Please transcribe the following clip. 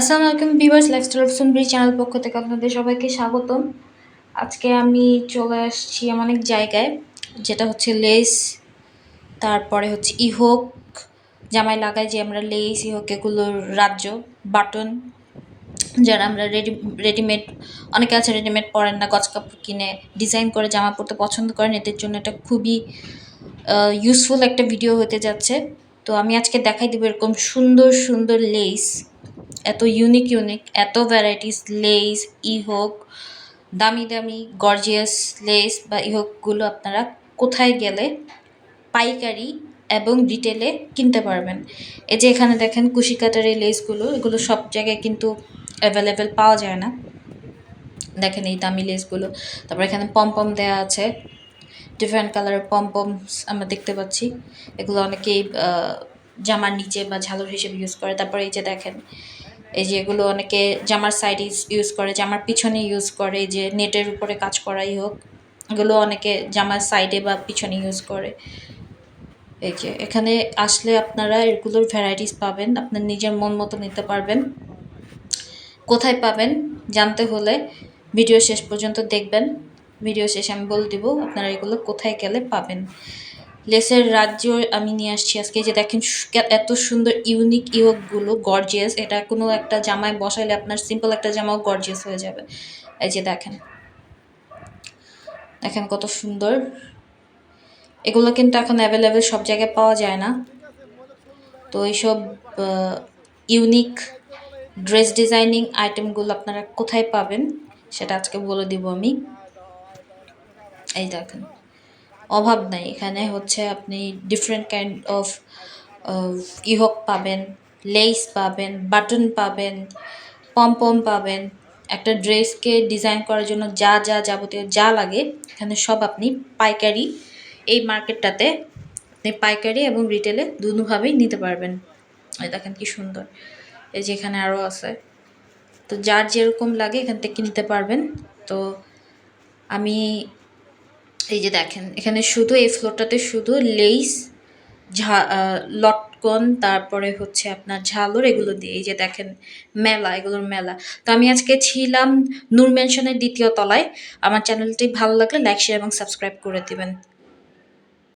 আসসালামু আলাইকুম viewers lifestyle of সুনবি চ্যানেল পক্ষ থেকে আপনাদের সবাইকে স্বাগতম। আজকে আমি চলে আসছি এমন এক জায়গায়, যেটা হচ্ছে লেস তারপরে হচ্ছে ইহোক, জামাই লাগাই যে আমরা লেস ইহোক এগুলোর রাজ্য বাটন যারা আমরা রেডি রেডিমেড অনেকে আছে রেডিমেড পরেন না, গজ কাপড় কিনে ডিজাইন করে জামা পরতে পছন্দ করেন, এদের জন্য এটা খুবই ইউজফুল একটা ভিডিও হতে যাচ্ছে। তো আমি আজকে দেখাই দেবো এরকম সুন্দর সুন্দর লেস এত ইউনিক ইউনিক এত ভ্যারাইটিস লেস ইহোক, দামি দামি গর্জিয়াস লেস বা ই ইহোকগুলো আপনারা কোথায় গেলে পাইকারি এবং রিটেলে কিনতে পারবেন। এই যে এখানে দেখেন কুশি কাটার এই লেসগুলো এগুলো সব জায়গায় কিন্তু অ্যাভেলেবেল পাওয়া যায় না। দেখেন এই দামি লেসগুলো তারপর এখানে পম্পম দেওয়া আছে। ডিফারেন্ট কালারের পম্পমস আমরা দেখতে পাচ্ছি। এগুলো অনেকেই জামার নিচে বা ঝালর হিসেবে ইউজ করে। তারপর এই যে দেখেন এই যে এগুলো অনেকে জামার সাইড ইউজ করে, জামার পিছনে ইউজ করে, যে নেটের উপরে কাজ করাই হোক, এগুলো অনেকে জামার সাইডে বা পিছনে ইউজ করে। এই যে এখানে আসলে আপনারা এগুলোর ভ্যারাইটিস পাবেন, আপনার নিজের মন মতো নিতে পারবেন। কোথায় পাবেন জানতে হলে ভিডিও শেষ পর্যন্ত দেখবেন। ভিডিও শেষে আমি বলে দিব আপনারা এগুলো কোথায় গেলে পাবেন। লেসের রাজ্য আমি নিয়ে আসছি আজকে, যে দেখেন এত সুন্দর ইউনিক ইউকগুলো গর্জিয়াস এটা কোনো একটা জামায় বসাইলে আপনার সিম্পল একটা জামাও গর্জিয়াস হয়ে যাবে। এই যে দেখেন। দেখেন কত সুন্দর। এগুলো কিন্তু এখন অ্যাভেলেবেল সব জায়গায় পাওয়া যায় না। তো এইসব ইউনিক ড্রেস ডিজাইনিং আইটেমগুলো আপনারা কোথায় পাবেন, সেটা আজকে বলে দিব আমি। এই দেখেন। অভাব নাই। এখানে হচ্ছে আপনি ডিফারেন্ট কাইন্ড অফ ইহক পাবেন লেস পাবেন বাটন পাবেন পম্পম পাবেন। একটা ড্রেসকে ডিজাইন করার জন্য যা যা যাবতীয় যা লাগে, এখানে সব আপনি পাইকারি, এই মার্কেটটাতে আপনি পাইকারি এবং রিটেলে দুভাবেই নিতে পারবেন। দেখেন কি সুন্দর। এই যে এখানে আরও আছে। তো যার যেরকম লাগে এখান থেকে নিতে পারবেন। তো আমি এই যে দেখেন, এখানে শুধু এই ফ্লোরটাতে শুধু লেইস ঝা লটকন, তারপরে হচ্ছে আপনার ঝালর এগুলো দিয়ে, এই যে দেখেন মেলা, এগুলোর মেলা। তো আমি আজকে ছিলাম নূর মেনশনের দ্বিতীয় তলায়। আমার চ্যানেলটি ভালো লাগলে লাইক শেয়ার এবং সাবস্ক্রাইব করে দেবেন।